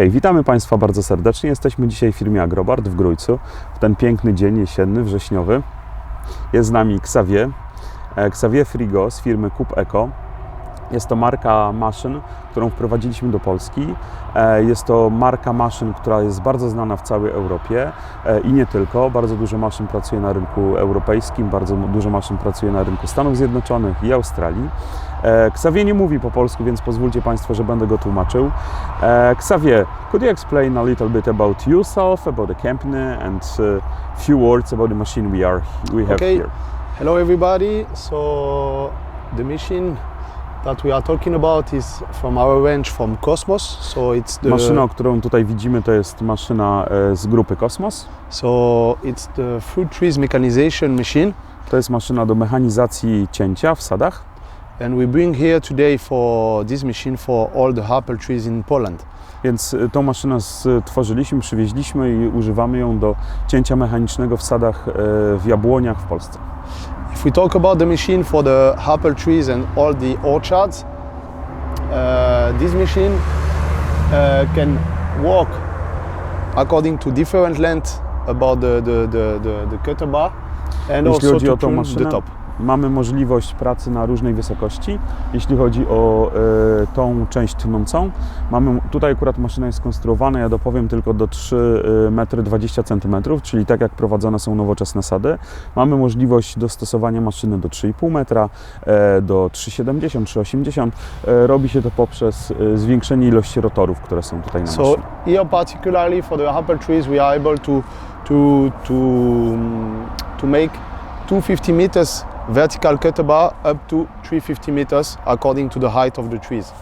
Hej, witamy Państwa bardzo serdecznie. Jesteśmy dzisiaj w firmie Agrobart w Grójcu. W ten piękny dzień jesienny, wrześniowy. Jest z nami Xavier. e, Xavier Frigo z firmy Kup Eco. Jest to marka maszyn, którą wprowadziliśmy do Polski. E, Jest to marka maszyn, która jest bardzo znana w całej Europie e, i nie tylko. Bardzo dużo maszyn pracuje na rynku europejskim, bardzo dużo maszyn pracuje na rynku Stanów Zjednoczonych i Australii. E, Xavier nie mówi po polsku, więc pozwólcie Państwo, że będę go tłumaczył. Xavier, could you explain a little bit about yourself, about the company, and a few words about the machine we are we have Okay. here? Hello everybody. So the machine that we are talking about is from our range from Cosmos. So it's the Maszyna, którą tutaj widzimy, to jest maszyna e, z grupy Kosmos. so it's the fruit trees mechanization machine, To jest maszyna do mechanizacji cięcia w sadach. and we bring here today for this machine for all the apple trees in Poland. Więc e, tą maszynę stworzyliśmy, przywieźliśmy i używamy ją do cięcia mechanicznego w sadach e, w jabłoniach w Polsce. If we talk about the machine for the apple trees and all the orchards, uh, this machine uh, can walk according to different length about the, the, the, the, the cutter bar and also to the top. Mamy możliwość pracy na różnej wysokości. Jeśli chodzi o e, tą część tnącą, mamy, tutaj akurat maszyna jest skonstruowana, ja dopowiem tylko do 3,20 m, czyli tak jak prowadzone są nowoczesne sady. Mamy możliwość dostosowania maszyny do 3,5 metra, e, do 3,70, 3,80. E, robi się to poprzez e, zwiększenie ilości rotorów, które są tutaj na So maszynie. here particularly for the apple trees we are able to, to, to, um, to make 250 meters vertical cutter bar up to 350 meters according to the height of the trees.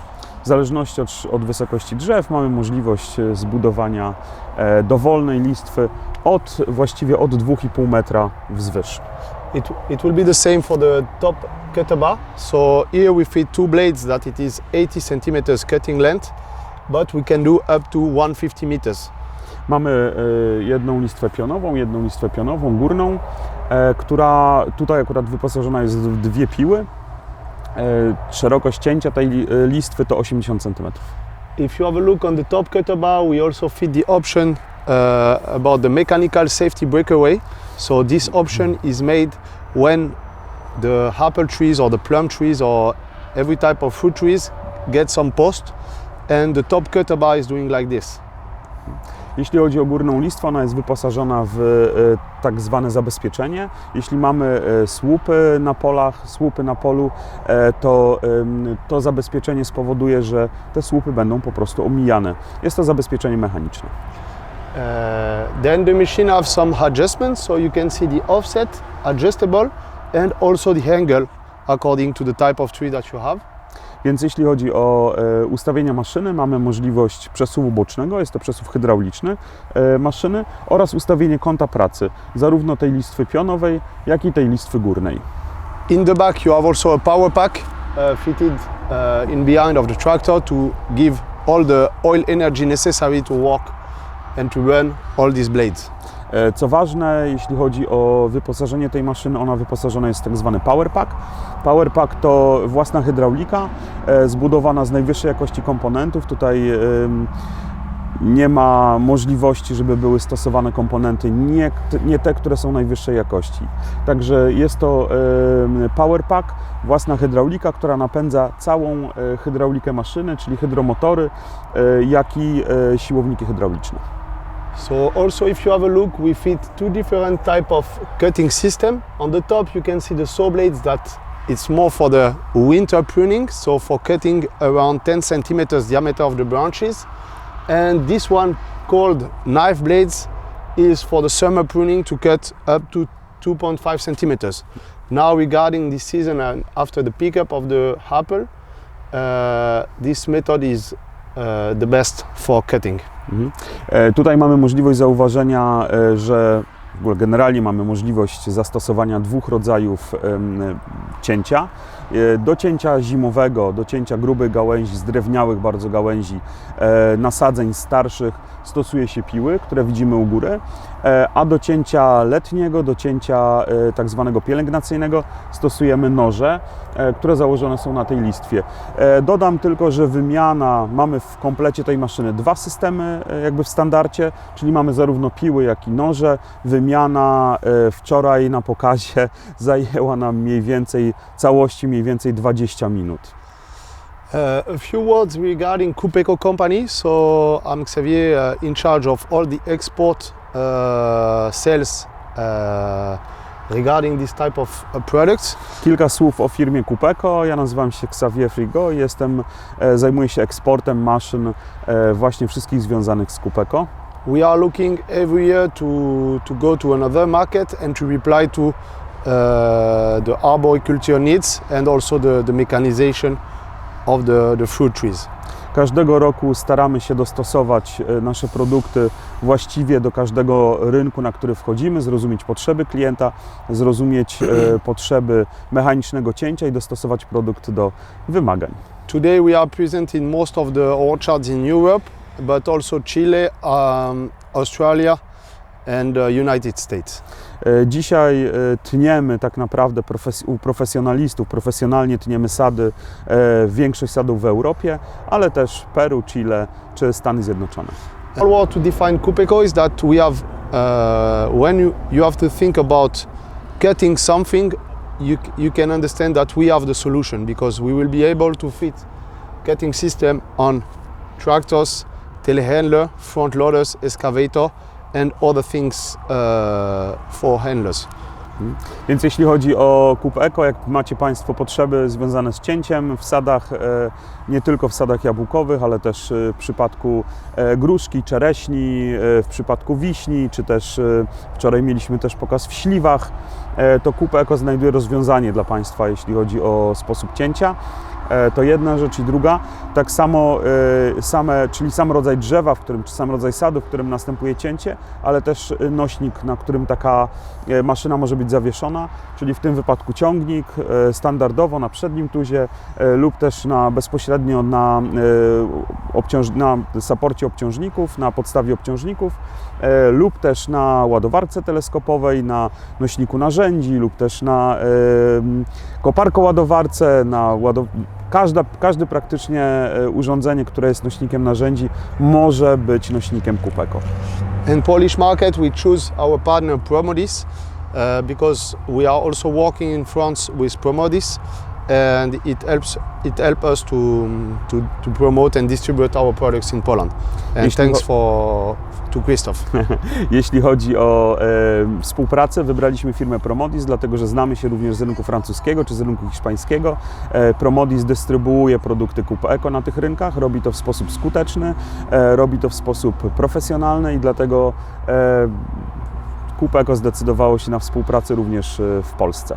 W zależności od, od wysokości drzew mamy możliwość e, zbudowania e, dowolnej listwy od właściwie od 2,5 metra wzwyż. It, it will be the same for the top cutter bar. So here we fit two blades that it is 80 centimeters cutting length, but we can do up to 150 meters. Mamy e, jedną listwę pionową, jedną listwę pionową górną, która tutaj akurat wyposażona jest w dwie piły. E, Szerokość cięcia tej e, listwy to 80 cm. If you have a look on the top cutter bar, we also fit the option uh, about the mechanical safety breakaway. So this option is made when the apple trees or the plum trees or every type of fruit trees get some post and the top cutter bar is doing like this. Jeśli chodzi o górną listwę, ona jest wyposażona w e, tak zwane zabezpieczenie. Jeśli mamy e, słupy na polach, słupy na polu, e, to to zabezpieczenie spowoduje, że te słupy będą po prostu omijane. Jest to zabezpieczenie mechaniczne. Uh, then the machine have some adjustments, so you can see the offset adjustable and also the angle according to the type of tree that you have. Więc jeśli chodzi o e, ustawienia maszyny, mamy możliwość przesuwu bocznego, jest to przesuw hydrauliczny e, maszyny oraz ustawienie kąta pracy, zarówno tej listwy pionowej, jak i tej listwy górnej. In the back you have also a power pack uh, fitted in behind of the tractor to give all the oil energy necessary to walk and to run all these blades. E, Co ważne, jeśli chodzi o wyposażenie tej maszyny, ona wyposażona jest w tak zwany power pack. Power pack to własna hydraulika e, zbudowana z najwyższej jakości komponentów. Tutaj nie ma możliwości, żeby były stosowane komponenty nie, nie te, które są najwyższej jakości. Także jest to power pack, własna hydraulika, która napędza całą e, hydraulikę maszyny, czyli hydromotory, jak i siłowniki hydrauliczne. So also if you have a look, we fit two different type of cutting system. On the top you can see the saw blades that it's more for the winter pruning, so for cutting around 10 centimeters diameter of the branches. And this one called knife blades is for the summer pruning to cut up to 2.5 centimeters. Now regarding this season and after the pickup of the apple, uh, this method is the best for cutting. Mhm. E, Tutaj mamy możliwość zauważenia, e, że generalnie mamy możliwość zastosowania dwóch rodzajów cięcia. E, Do cięcia zimowego, do cięcia grubych gałęzi, zdrewniałych bardzo gałęzi, e, nasadzeń starszych stosuje się piły, które widzimy u góry, e, a do cięcia letniego, do cięcia tak zwanego pielęgnacyjnego stosujemy noże, które założone są na tej listwie. Dodam tylko, że wymiana, mamy w komplecie tej maszyny dwa systemy jakby w standardzie, czyli mamy zarówno piły, jak i noże. Wymiana wczoraj na pokazie zajęła nam mniej więcej całości mniej więcej 20 minut. Uh, a few words regarding Coupeco company. So I'm Xavier, uh, in charge of all the export uh, sales uh, regarding this type of uh, products. Kilka słów o firmie Kupeco. Ja nazywam się Xavier Frigo i jestem, e, zajmuję się eksportem maszyn e, właśnie wszystkich związanych z Kupeco. We are looking every year to, to go to another market and to reply to the arboriculture needs and also the, the mechanization of the, the fruit trees. Każdego roku staramy się dostosować e, nasze produkty właściwie do każdego rynku, na który wchodzimy, zrozumieć potrzeby klienta, zrozumieć e, potrzeby mechanicznego cięcia i dostosować produkt do wymagań. Today we are present in most of the orchards in Europe, but also Chile, um, Australia, and uh, United States. E, Dzisiaj e, tniemy tak naprawdę u profesjonalistów, profesjonalnie tniemy sady, e, większość sadów w Europie, ale też Peru, Chile czy Stany Zjednoczone. What to define Coupeco is that we have, uh, when you, you have to think about cutting something, you, you can understand that we have the solution because we will be able to fit cutting system on tractors, telehandler, front loaders, excavator, and other things uh, for handlers. Więc jeśli chodzi o Kup Eko, jak macie Państwo potrzeby związane z cięciem w sadach, e, nie tylko w sadach jabłkowych, ale też e, w przypadku e, gruszki, czereśni, w przypadku wiśni, czy też wczoraj mieliśmy też pokaz w śliwach, to Kup Eko znajduje rozwiązanie dla Państwa, jeśli chodzi o sposób cięcia. E, To jedna rzecz i druga, tak samo e, same, czyli sam rodzaj drzewa, w którym, czy sam rodzaj sadu, w którym następuje cięcie, ale też e, nośnik, na którym taka maszyna może być zawieszona, czyli w tym wypadku ciągnik standardowo na przednim tuzie lub też na bezpośrednio na, na saporcie obciążników, na podstawie obciążników lub też na ładowarce teleskopowej, na nośniku narzędzi lub też na e, koparko-ładowarce, na ładow... Każda, każde praktycznie e, urządzenie, które jest nośnikiem narzędzi, może być nośnikiem Kupeco. In Polish market, we choose our partner Promodis uh, because we are also working in France with Promodis, and it helps it helps us to, to to promote and distribute our products in Poland. And Jeśli thanks for to Christoph. Jeśli chodzi o e, współpracę, wybraliśmy firmę Promodis, dlatego że znamy się również z rynku francuskiego czy z rynku hiszpańskiego. E, Promodis dystrybuuje produkty Kup Eko na tych rynkach, robi to w sposób skuteczny, e, robi to w sposób profesjonalny i dlatego e, Kup Eko zdecydowało się na współpracę również e, w Polsce.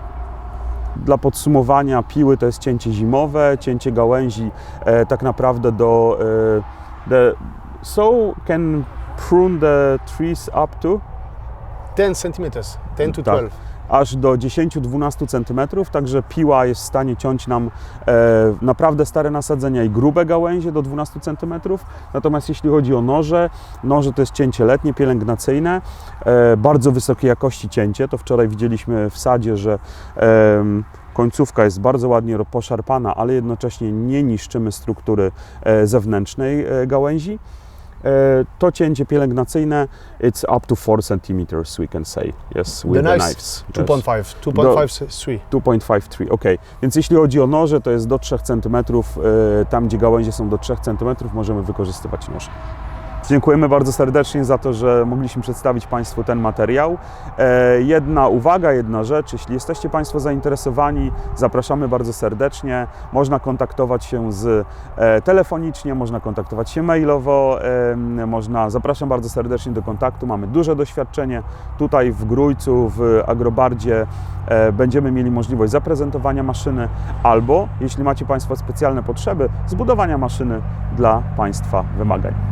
Dla podsumowania, piły to jest cięcie zimowe, cięcie gałęzi e, tak naprawdę do. E, the, so can prune the trees up to 10 centimeters, 10 to Tak. 12. aż do 10-12 cm, także piła jest w stanie ciąć nam e, naprawdę stare nasadzenia i grube gałęzie do 12 cm. Natomiast jeśli chodzi o noże, noże to jest cięcie letnie, pielęgnacyjne, e, bardzo wysokiej jakości cięcie. To wczoraj widzieliśmy w sadzie, że em, końcówka jest bardzo ładnie poszarpana, ale jednocześnie nie niszczymy struktury e, zewnętrznej e, gałęzi. E, To cięcie pielęgnacyjne, it's up to 4 cm, we can say, yes, with The the knives, knives. Yes. 2.5, 2.5, 3. 2.53, ok. Więc jeśli chodzi o noże, to jest do 3 cm. e, Tam, gdzie gałęzie są do 3 cm, możemy wykorzystywać noże. Dziękujemy bardzo serdecznie za to, że mogliśmy przedstawić Państwu ten materiał. E, Jedna uwaga, jedna rzecz. Jeśli jesteście Państwo zainteresowani, zapraszamy bardzo serdecznie. Można kontaktować się z e, telefonicznie, można kontaktować się mailowo. Można, zapraszam bardzo serdecznie do kontaktu. Mamy duże doświadczenie tutaj w Grójcu, w Agrobardzie. E, Będziemy mieli możliwość zaprezentowania maszyny albo, jeśli macie Państwo specjalne potrzeby, zbudowania maszyny dla Państwa wymagań.